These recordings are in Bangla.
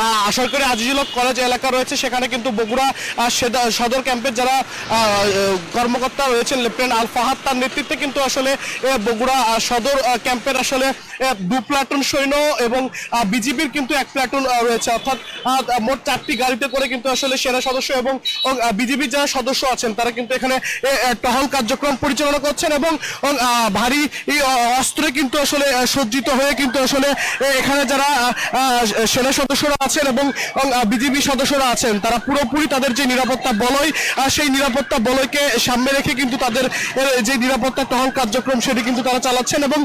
আহ, সরকারি আজিজুল কলেজ এলাকা রয়েছে সেখানে কিন্তু বগুড়া সদর ক্যাম্পের যারা কর্মকর্তা রয়েছেন লেফটেন্যান্ট আল ফাহাদ তার নেতৃত্বে কিন্তু আসলে বগুড়া সদর ক্যাম্পের আসলে দু প্লাটুন সৈন্য এবং বিজিবির কিন্তু এক প্লাটুন রয়েছে। অর্থাৎ মোট চারটি গাড়িতে করে কিন্তু আসলে সেনা সদস্য এবং বিজিবির যারা সদস্য আছেন তারা কিন্তু এখানে টহল কার্যক্রম পরিচালনা করছেন এবং ভারী অস্ত্রে কিন্তু আসলে সজ্জিত হয়ে কিন্তু আসলে এখানে যারা সেনা সদস্যরা আছেন এবং বিজিবি সদস্যরা আছেন, তারা পুরোপুরি তাদের যে নিরাপত্তা বলয় সেই নিরাপত্তা বলয়কে সামনে রেখে কিন্তু তাদের যে নিরাপত্তা টহল কার্যক্রম সেটি কিন্তু তারা চালাচ্ছেন এবং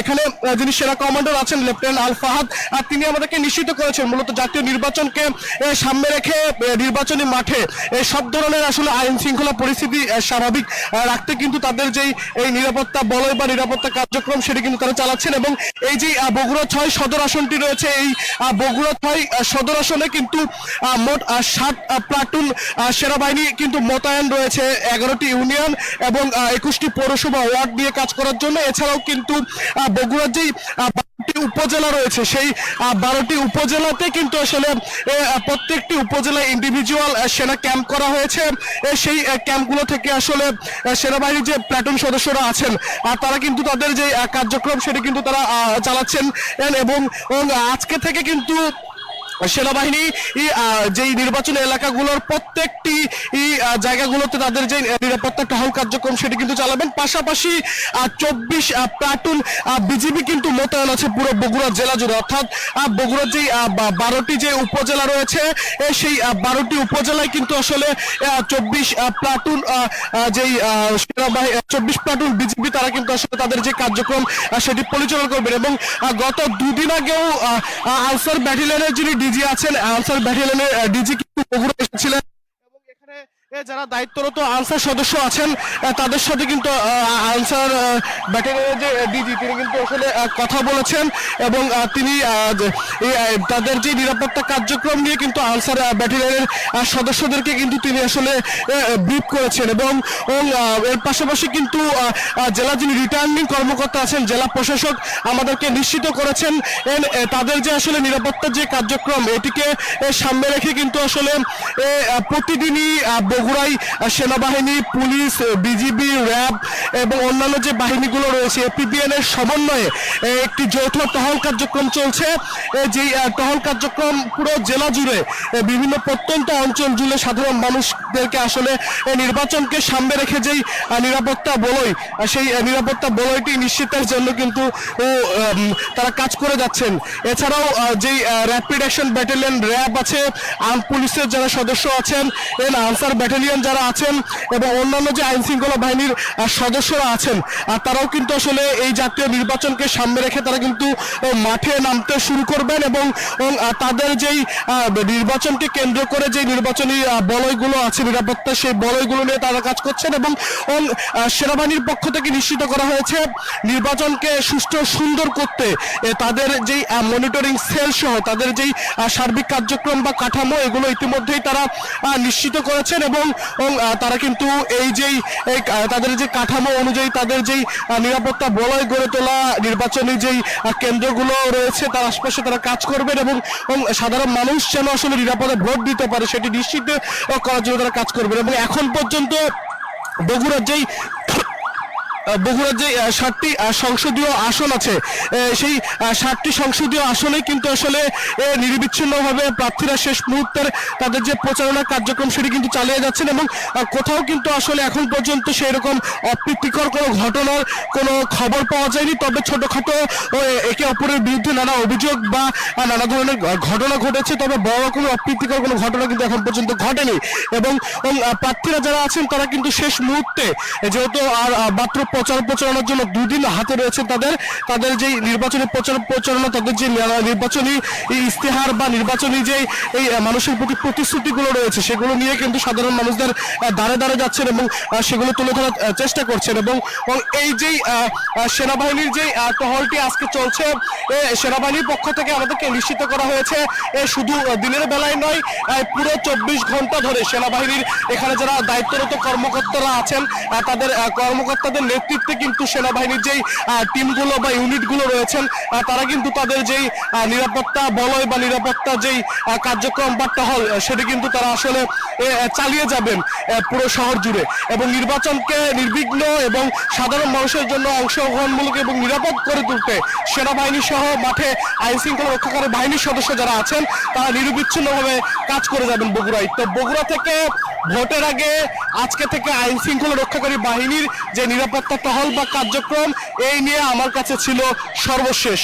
এখানে যিনি সেনা কমান্ডার আছেন লেফটেন্যান্ট আল ফাহাদ তিনি আমাদেরকে নিশ্চিত করেছেন, মূলত জাতীয় নির্বাচনকে সামনে রেখে নির্বাচনী মাঠে সব ধরনের আসলে আইন শৃঙ্খলা পরিস্থিতি স্বাভাবিক রাখতে কিন্তু তাদের যেই, এই নিরাপত্তা বলয় বা নিরাপত্তা কার্যক্রম সেটি কিন্তু তারা চালাচ্ছেন এবং এই যে বগুড়া ছয় সদর আসনটি রয়েছে, এই বগুড়া ছয় আহ, সদর আসনে কিন্তু মোট সাত প্লাটুন সেনাবাহিনী কিন্তু মোতায়েন রয়েছে এগারোটি ইউনিয়ন এবং একুশটি পৌরসভা ওয়ার্ড নিয়ে কাজ করার জন্য। এছাড়াও কিন্তু বগুড়ার যেই উপজেলা রয়েছে সেই বারোটি উপজেলাতে কিন্তু আসলে প্রত্যেকটি উপজেলায় ইন্ডিভিজুয়াল সেনা ক্যাম্প করা হয়েছে। সেই ক্যাম্পগুলো থেকে আসলে সেনাবাহিনীর যে প্ল্যাটুন সদস্যরা আছেন তারা কিন্তু তাদের যে কার্যক্রম সেটি কিন্তু তারা চালাচ্ছেন। এবং আজকে থেকে কিন্তু সেনাবাহিনী যেই নির্বাচনী এলাকাগুলোর প্রত্যেকটি জায়গাগুলোতে তাদের যে নিরাপত্তা টহল কার্যক্রম সেটি কিন্তু চালাবেন। পাশাপাশি চব্বিশ প্লাটুন বিজিবি কিন্তু মোতায়েন আছে পুরো বগুড়া জেলা জুড়ে। অর্থাৎ বগুড়ার যেই বারোটি যে উপজেলা রয়েছে সেই বারোটি উপজেলায় কিন্তু আসলে চব্বিশ প্লাটুন যেই সেনাবাহিনী চব্বিশ প্লাটুন, বিজিবি, তারা কিন্তু আসলে তাদের যে কার্যক্রম সেটি পরিচালনা করবেন। এবং গত দুদিন আগেও আনসার ব্যাটালিয়নের যিনি ডিজি আছেন আনসার ব্যাটালিয়নের ডিজি কিন্তু এসেছিলেন। এবং এখানে যারা দায়িত্বরত আনসার সদস্য আছেন তাদের সাথে কিন্তু আনসার ব্যাটালিয়নের যে ডিজি, তিনি কিন্তু আসলে কথা বলেছেন এবং তিনি তাদের যে নিরাপত্তা কার্যক্রম নিয়ে কিন্তু আনসার ব্যাটালিয়নের সদস্যদেরকে কিন্তু তিনি আসলে ব্রিফ করেছেন এবং এর পাশাপাশি কিন্তু জেলা যিনি রিটার্নিং কর্মকর্তা আছেন, জেলা প্রশাসক আমাদেরকে নিশ্চিত করেছেন তাদের যে আসলে নিরাপত্তার যে কার্যক্রম, এটিকে সামনে রেখে কিন্তু আসলে প্রতিদিনই বগুড়ায় আহ, সেনাবাহিনী পুলিশ বিজিবি র্যাব এবং অন্যান্য যে বাহিনীগুলো রয়েছে এপিবিএন এর সমন্বয়ে একটি যৌথ টহল কার্যক্রম চলছে। যে টহল কার্যক্রম পুরো জেলা জুড়ে বিভিন্ন প্রত্যন্ত অঞ্চল জুড়ে সাধারণ মানুষদেরকে আসলে নির্বাচনকে সামনে রেখে যেই নিরাপত্তা বলয় সেই নিরাপত্তা বলয়টি নিশ্চিতের জন্য কিন্তু তারা কাজ করে যাচ্ছেন। এছাড়াও যেই র্যাপিড অ্যাকশন ব্যাটালিয়ন র্যাব আছে আর্ম পুলিশের যারা সদস্য আছেন এন আনসার ব্যাটালিয়ন যারা আছেন এবং অন্যান্য যে আইন শৃঙ্খলা বাহিনীর সদস্যরা আছেন আর তারাও কিন্তু আসলে এই জাতীয় নির্বাচনকে সামনে রেখে তারা কিন্তু মাঠে নামতে শুরু করবেন এবং, তাদের যেই নির্বাচনকে কেন্দ্র করে যে নির্বাচনী বলয়গুলো আছে নিরাপত্তা সেই বলয়গুলো নিয়ে তারা কাজ করছেন এবং সেনাবাহিনীর পক্ষ থেকে নিশ্চিত করা হয়েছে নির্বাচনকে সুষ্ঠু সুন্দর করতে তাদের যেই মনিটরিং সেল সহ তাদের যেই সার্বিক কার্যক্রম বা কাঠামো এগুলো ইতিমধ্যেই তারা নিশ্চিত করেছেন এবং তারা কিন্তু এই যেই তাদের যে কাঠামো অনুযায়ী তাদের যেই নিরাপত্তা বলয় গড়ে তোলা নির্বাচনী যেই কেন্দ্রগুলো রয়েছে তার আশপাশে তারা কাজ করবেন এবং সাধারণ মানুষ যেন আসলে নিরাপদে ভোট দিতে পারে সেটি নিশ্চিত করার জন্য তারা কাজ করবেন এবং এখন পর্যন্ত বগুড়ার যেই বগুড়ার যে ষাটটি সংসদীয় আসন আছে। সেই ষাটটি সংসদীয় আসনে কিন্তু আসলে নিরবিচ্ছিন্নভাবে প্রার্থীরা শেষ মুহূর্তের তাদের যে প্রচারণা কার্যক্রম সেটি কিন্তু চালিয়ে যাচ্ছেন এবং কোথাও কিন্তু আসলে এখন পর্যন্ত সেই রকম অপ্রীতিকর কোনো ঘটনার কোনো খবর পাওয়া যায়নি। তবে ছোটখাটো একে অপরের বিরুদ্ধে নানা অভিযোগ বা নানা ধরনের ঘটনা ঘটেছে। তবে বড় কোনো অপ্রীতিকর কোনো ঘটনা কিন্তু এখন পর্যন্ত ঘটেনি। এবং, প্রার্থীরা যারা আছেন তারা কিন্তু শেষ মুহূর্তে যেহেতু আর মাত্র প্রচার প্রচারণার জন্য দুদিন হাতে রয়েছে তাদের তাদের যে নির্বাচনী প্রচার প্রচারণা, তাদের যে নির্বাচনী ইস্তেহার বা নির্বাচনী যে এই মানুষের প্রতি প্রতিশ্রুতিগুলো রয়েছে, সেগুলো নিয়ে কিন্তু সাধারণ মানুষদের দাঁড়ে দাঁড়ে যাচ্ছেন এবং সেগুলো তুলে ধরার চেষ্টা করছেন এবং এই যেই সেনাবাহিনীর যে টহলটি আজকে চলছে সেনাবাহিনীর পক্ষ থেকে আমাদেরকে নিশ্চিত করা হয়েছে শুধু দিনের বেলায় নয় পুরো চব্বিশ ঘণ্টা ধরে সেনাবাহিনীর এখানে যারা দায়িত্বরত কর্মকর্তারা আছেন তাদের কর্মকর্তাদের নেতৃত্বে কিন্তু সেনাবাহিনীর যেই টিমগুলো বা ইউনিটগুলো রয়েছেন তারা কিন্তু তাদের যেই নিরাপত্তা বলয় বা নিরাপত্তা যেই কার্যক্রম বা টহল সেটি কিন্তু তারা আসলে চালিয়ে যাবেন পুরো শহর জুড়ে। এবং নির্বাচনকে নির্বিঘ্ন এবং সাধারণ মানুষের জন্য অংশগ্রহণমূলক এবং নিরাপদ করে তুলতে সেনাবাহিনী সহ মাঠে আইন শৃঙ্খলা রক্ষাকারী বাহিনীর সদস্য যারা আছেন, তারা নিরবিচ্ছিন্নভাবে কাজ করে যাবেন বগুড়ায়। তো বগুড়া থেকে ভোটের আগে আজকে থেকে আইন শৃঙ্খলা রক্ষাকারী বাহিনীর যে নিরাপত্তা টহল বা কার্যক্রম, এই নিয়ে আমার কাছে ছিল সর্বশেষ।